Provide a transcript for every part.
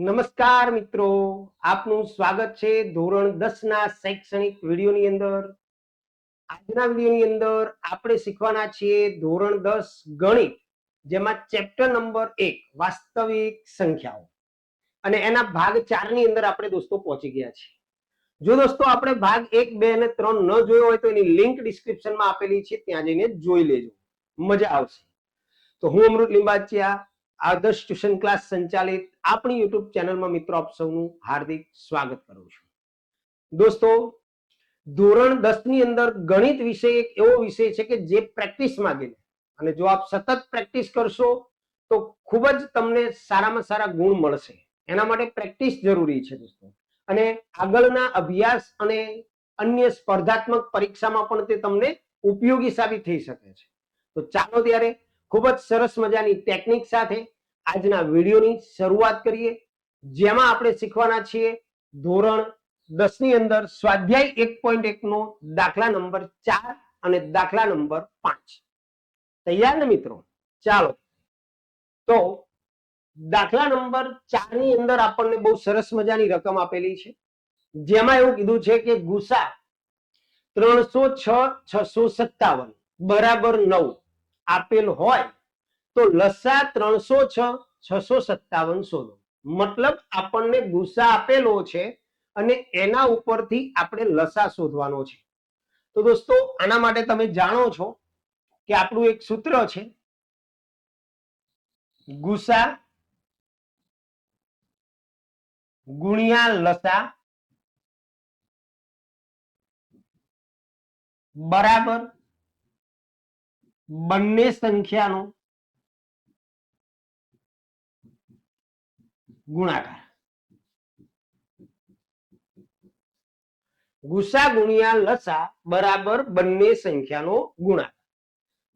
નમસ્કાર મિત્રો, આપનું સ્વાગત છે ધોરણ દસ ના શૈક્ષણિક વિડીયોની અંદર. આજના વિડીયોની અંદર આપણે શીખવાના છીએ ધોરણ દસ ગણિત, જેમાં ચેપ્ટર નંબર એક, વાસ્તવિક સંખ્યાઓ. અને એના ભાગ ચારની અંદર આપણે દોસ્તો પહોંચી ગયા છીએ. જો દોસ્તો આપણે ભાગ એક, બે અને ત્રણ ન જોયો હોય તો એની લિંક ડિસ્ક્રિપ્શનમાં આપેલી છે, ત્યાં જઈને જોઈ લેજો. મજા આવશે. તો હું અમૃત લિંબાચિયા આદર્શ ટ્યુશન ક્લાસ સંચાલિત આપણી યુટ્યુબ ચેનલમાં મિત્રો આપ સૌનું હાર્દિક સ્વાગત કરું છું. દોસ્તો, ધોરણ દસની અંદર ગણિત વિષય એક એવો વિષય છે કે જે પ્રેક્ટિસ માંગે અને જો આપ સતત પ્રેક્ટિસ કરશો, તો ખૂબ જ તમને સારામાં સારા ગુણ મળશે. એના માટે પ્રેક્ટિસ જરૂરી છે દોસ્તો. અને આગળના અભ્યાસ અને અન્ય સ્પર્ધાત્મક પરીક્ષામાં પણ તે તમને ઉપયોગી સાબિત થઈ શકે છે. તો ચાલો ત્યારે ખૂબ જ સરસ મજાની ટેકનિક સાથે આજના વિડીયોની શરૂઆત કરીએ. જેમાં આપણે શીખવાના છીએ ધોરણ દસની અંદર સ્વાધ્યાય એક પોઈન્ટ એક નો દાખલા નંબર ચાર અને દાખલા નંબર પાંચ. તૈયાર ને મિત્રો? ચાલો. તો દાખલા નંબર ચારની અંદર આપણને બહુ સરસ મજાની રકમ આપેલી છે. જેમાં એવું કીધું છે કે ગુસા ત્રણસો છ છસો સત્તાવન બરાબર નવ આપેલ હોય તો લસા ત્રણસો છ, છસો સત્તાવન શોધો મતલબ આપણને ગુસા આપેલો છે અને એના ઉપરથી આપણે લસા શોધવાનો છે. તો દોસ્તો, આના માટે તમે જાણો છો કે આપણું એક સૂત્ર છે. ગુસા ગુણ્યા લસા બરાબર બંને સંખ્યાનો ગુણાકાર. ગુસા ગુણ્યા લસા બરાબર બંને સંખ્યાનો ગુણાકાર.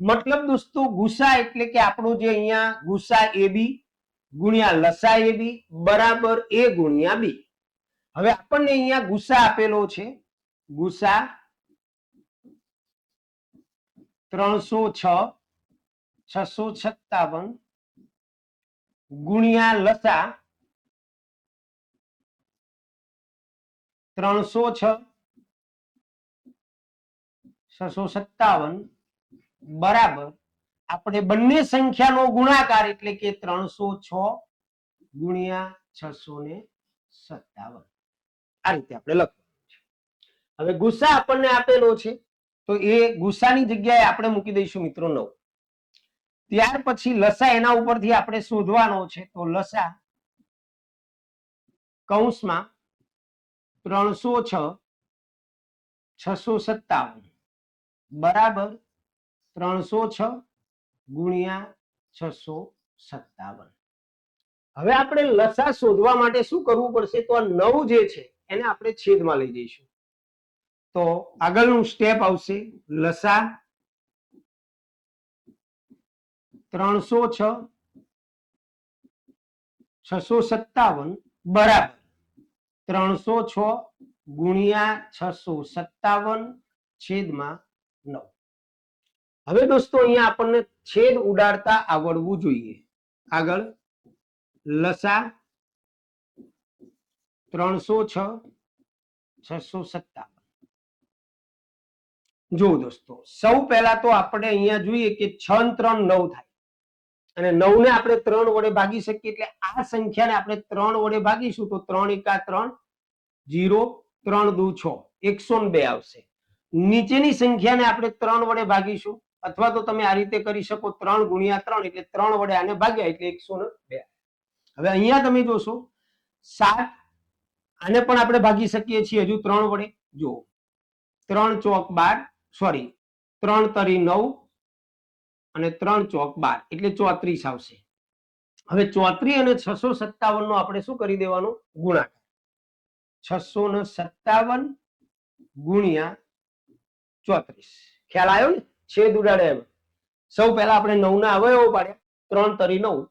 મતલબ દોસ્તો ગુસા એટલે કે આપણું જે અહીંયા ગુસા એ બી ગુણ્યા લસા એ બી બરાબર એ ગુણ્યા બી. હવે આપણને અહીંયા ગુસા આપેલો છે. ગુસા ત્રણસો છ, છસો સત્તાવન ગુણ્યા લસા ત્રણસો છ. છસો સત્તાવન. બરાબર. આપણે બંને સંખ્યાનો ગુણાકાર એટલે કે ત્રણસો છ ગુણ્યા છસો ને સત્તાવન. આ રીતે આપણે લખવાનું છે. હવે ગુસ્સા આપણને આપેલો છે, તો એ ગુસ્સાની જગ્યાએ આપણે મૂકી દઈશું મિત્રો નવ. ત્યાર પછી લસા એના ઉપરથી આપણે શોધવાનો છે, તો લસા કૌંસમાં ત્રણસો છ, છસો સત્તાવન. બરાબર ત્રણસો છ ગુણ્યા છસો સત્તાવન. હવે આપણે લસા શોધવા માટે શું કરવું પડશે? તો આ નવ જે છે, એને આપણે છેદમાં લઈ જઈશું. તો આગળનું સ્ટેપ આવશે લસા ત્રણસો છ, છસો સત્તાવન. બરાબર. ત્રણસો છ ગુણ્યા છસો સત્તાવન છેદમાં નવ. હવે દોસ્તો અહીંયા આપણને છેદ ઉડાડતા આવડવું જોઈએ. આગળ. લસા ત્રણસો છ છસો સત્તાવન. જો દોસ્તો, સૌ પહેલા તો આપણે અહીંયા જોઈએ કે છ ત્રણ નવ થાય. અને નવ ને આપણે ત્રણ વડે ભાગી શકીએ એટલે આ સંખ્યાને આપણે ત્રણ વડે ભાગીશું તો ત્રણ એકા ત્રણ જીરો ત્રણ દુ છ. એકસો બે આવશે. નીચેની સંખ્યાને આપણે ત્રણ વડે ભાગીશું અથવા તો તમે આ રીતે કરી શકો ત્રણ ગુણ્યા ત્રણ એટલે ત્રણ વડે આને ભાગ્યા એટલે એકસો બે. હવે અહીંયા તમે જોશો સાત આને પણ આપણે ભાગી શકીએ છીએ હજુ ત્રણ વડે. જુઓ. ત્રણ ચોક બાર સોરી ત્રણ તરી નવ અને ત્રણ ચોક બાર, એટલે ચોત્રીસ આવશે. હવે ચોત્રીસ અને છસો સત્તાવન નો આપણે શું કરી દેવાનું? ગુણાકાર. છસો ને સત્તાવન ગુણ્યા ચોત્રીસ. ખ્યાલ આવ્યો ને? છેદ ઉડાડે એમ. સૌ પહેલા આપણે નવ ના અવયવો પાડ્યા. ત્રણ તરી નવ.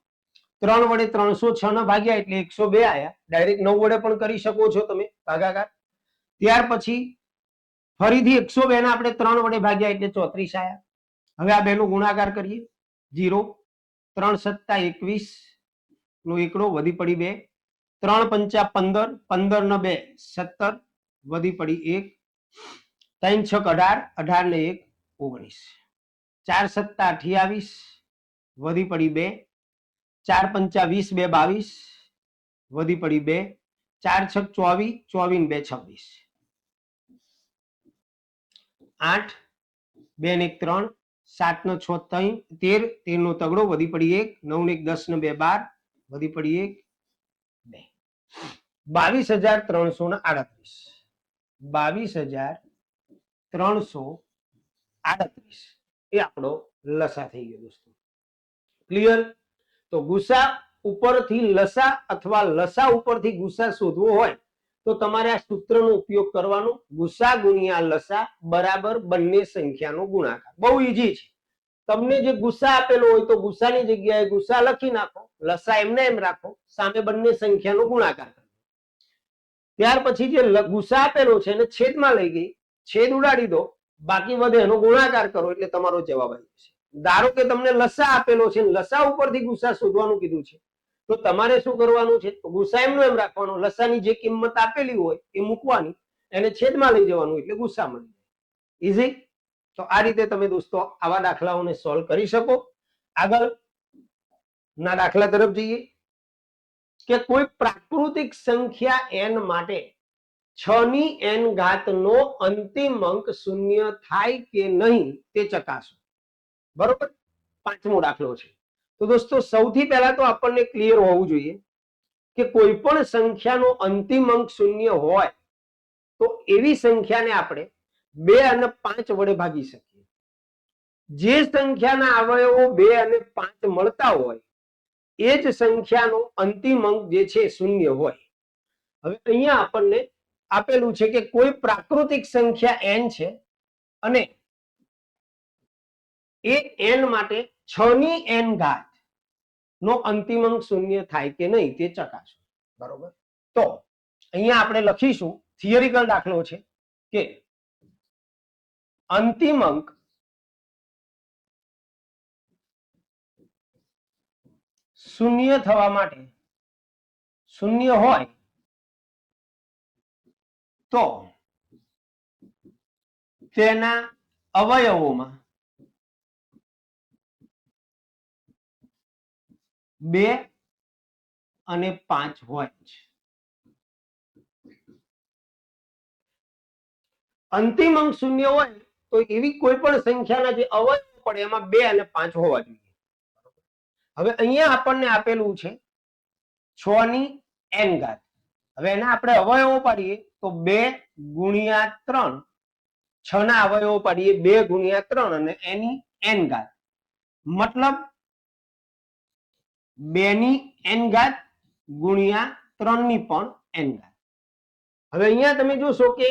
ત્રણ વડે ત્રણસો છ ના ભાગ્યા એટલે એકસો બે આયા. ડાયરેક્ટ નવ વડે પણ કરી શકો છો તમે ભાગાકાર. ત્યાર પછી ફરીથી એકસો બે ના આપણે ત્રણ વડે ભાગ્યા એટલે ચોત્રીસ આયા. હવે આ બેનો ગુણાકાર કરીએ. જીરો ત્રણ સત્તા એકવીસ નો એકડો વધી પડી બે. ત્રણ પંચા પંદર પંદર ને બે, સત્તર વધી પડી એક. ત્રણ છક અઢાર અઢાર ને એક, ઓગણીસ. ચાર સત્તા અઠ્યાવીસ વધી પડી બે. ચાર પંચા વીસ બે બાવીસ વધી પડી બે. ચાર છક ચોવીસ ચોવીસ બે છવ્વીસ. આઠ, બે ને એક ત્રણ. સાત નો છ તેર તેર નો તગડો, વધી પડી એક નવ ને એક દસ ને બે, બાર, વધી પડી એક, બે. બાવીસ હજાર ત્રણસો ને આડત્રીસ. બાવીસ હજાર ત્રણસો આડત્રીસ. એ આપણો લસા થઈ ગયો દોસ્તો. ક્લિયર તો ગુસા ઉપરથી લસા અથવા લસા ઉપરથી ગુસા શોધવો હોય તો તમારે આ સૂત્રનો ઉપયોગ કરવાનો. ગુસા ગુણ્યા લસા બરાબર બંને સંખ્યાનો ગુણાકાર. બહુ ઈઝી છે. તમને જે ગુસા આપેલો હોય તો ગુસાની જગ્યાએ ગુસા લખી નાખો. લસા એમને એમ રાખો. સામે બંને સંખ્યાનો ગુણાકાર કરો. ત્યાર પછી જે ગુસ્સા ગુસા આપેલો છે એને છેદમાં લઈ ગઈ. છેદ ઉડાડી દો. બાકી વધે એનો ગુણાકાર કરો એટલે તમારો જવાબ આવી જશે. ધારો કે તમને લસા આપેલો છે. લસા ઉપરથી ગુસા શોધવાનું કીધું છે. તો તમારે શું કરવાનું છે? તો ગુસા એમનો એમ રાખવાનો. લસાની જે કિંમત આપેલી હોય એ મૂકવાની. એને છેદમાં લઈ જવાનું એટલે ગુસ્સા મળી જાય. ઈઝી તો આ રીતે તમે દોસ્તો આવા દાખલાઓને સોલ્વ કરી શકો. આગળ ના દાખલા તરફ જઈએ. કે કોઈ પ્રાકૃતિક સંખ્યા n માટે છ ની n ઘાતનો અંતિમ અંક શૂન્ય થાય કે નહીં તે ચકાસો. બરોબર? પાંચમો દાખલો છે. તો દોસ્તો, સૌથી પહેલા તો આપણને ક્લિયર હોવું જોઈએ કે કોઈ પણ સંખ્યાનો અંતિમ અંક શૂન્ય હોય, તો એવી સંખ્યાને આપણે બે અને પાંચ વડે ભાગી શકીએ. જે સંખ્યાના અવયવો બે અને પાંચ મળતા હોય, એ જ સંખ્યાનો અંતિમ અંક જે છે શૂન્ય હોય. હવે અહીંયા આપણને આપેલું છે કે કોઈ પ્રાકૃતિક સંખ્યા n છે અને એ n માટે છ ની એન ઘાત નો અંતિમ અંક શૂન્ય થાય કે નહીં તે ચકાસો. બરોબર. તો અહીંયા આપણે લખીશું થિયરિકલ દાખલો છે કે અંતિમ અંક શૂન્ય થવા માટે શૂન્ય હોય તો તેના અવયવોમાં બે અને પાંચ હોય અંતિમ અંક શૂન્ય હોય તો એવી કોઈ પણ સંખ્યાના જે અવયવો પડે એમાં બે અને પાંચ હોવા જોઈએ. હવે અહીંયા આપણને આપેલું છે છ ની એન ઘાત. હવે એના આપણે અવયવો પાડીએ તો બે ગુણ્યા ત્રણ. છ ના અવયવો પાડીએ બે ગુણ્યા ત્રણ અને એની એન ઘાત. મતલબ બે ની એન ઘાત ગુણ્યા ત્રણની પણ એન ઘાત. હવે અહીંયા તમે જોશો કે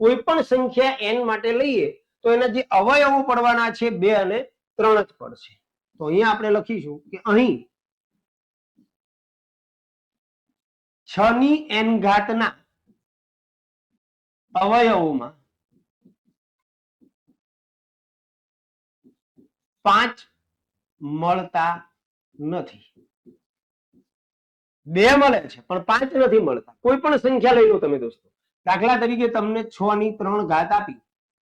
કોઈ પણ સંખ્યા એન માટે લઈએ તો એના જે અવયવો પડવાના છે બે અને ત્રણ જ પડશે. તો અહીંયા આપણે લખીશું કે અહીં છ ની એન ઘાતના અવયવોમાં પાંચ મળતા નથી. બે મળે છે, પણ પાંચ નથી મળતા. કોઈ પણ સંખ્યા લઈ લો તમે દોસ્તો. દાખલા તરીકે તમને છ ની ત્રણ ઘાત આપી.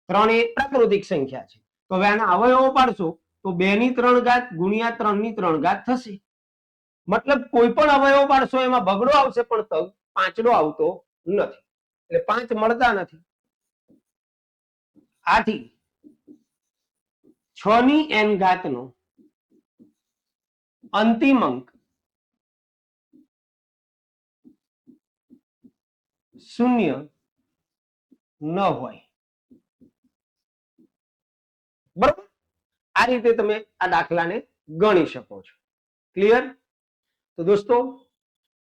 ત્રણ એ પ્રાકૃતિક સંખ્યા છે. તો હવે આના અવયવો પાડશો તો બે ની ત્રણ ઘાત ગુણ્યા ત્રણની ત્રણ ઘાત થશે. મતલબ કોઈ પણ અવયવો પાડશો એમાં બગડો આવશે, પણ તગ પાંચડો આવતો નથી. એટલે પાંચ મળતા નથી. આથી છ ની n ઘાતનો અંતિમ અંક. શૂન્ય ન હોય. બરોબર? આ રીતે તમે આ દાખલાને ગણી શકો છો. ક્લિયર તો દોસ્તો,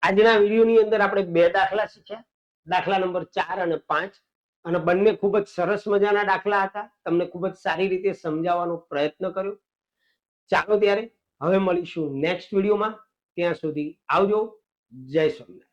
આજના વિડીયોની અંદર આપણે બે દાખલા શીખ્યા. દાખલા નંબર ચાર અને પાંચ. અને બંને ખૂબ જ સરસ મજાના દાખલા હતા. તમને ખૂબ જ સારી રીતે સમજાવવાનો પ્રયત્ન કર્યો. ચાલો ત્યારે હવે મળીશું નેક્સ્ટ વિડીયોમાં ત્યાં સુધી આવજો. જય સ્વામિનારાયણ.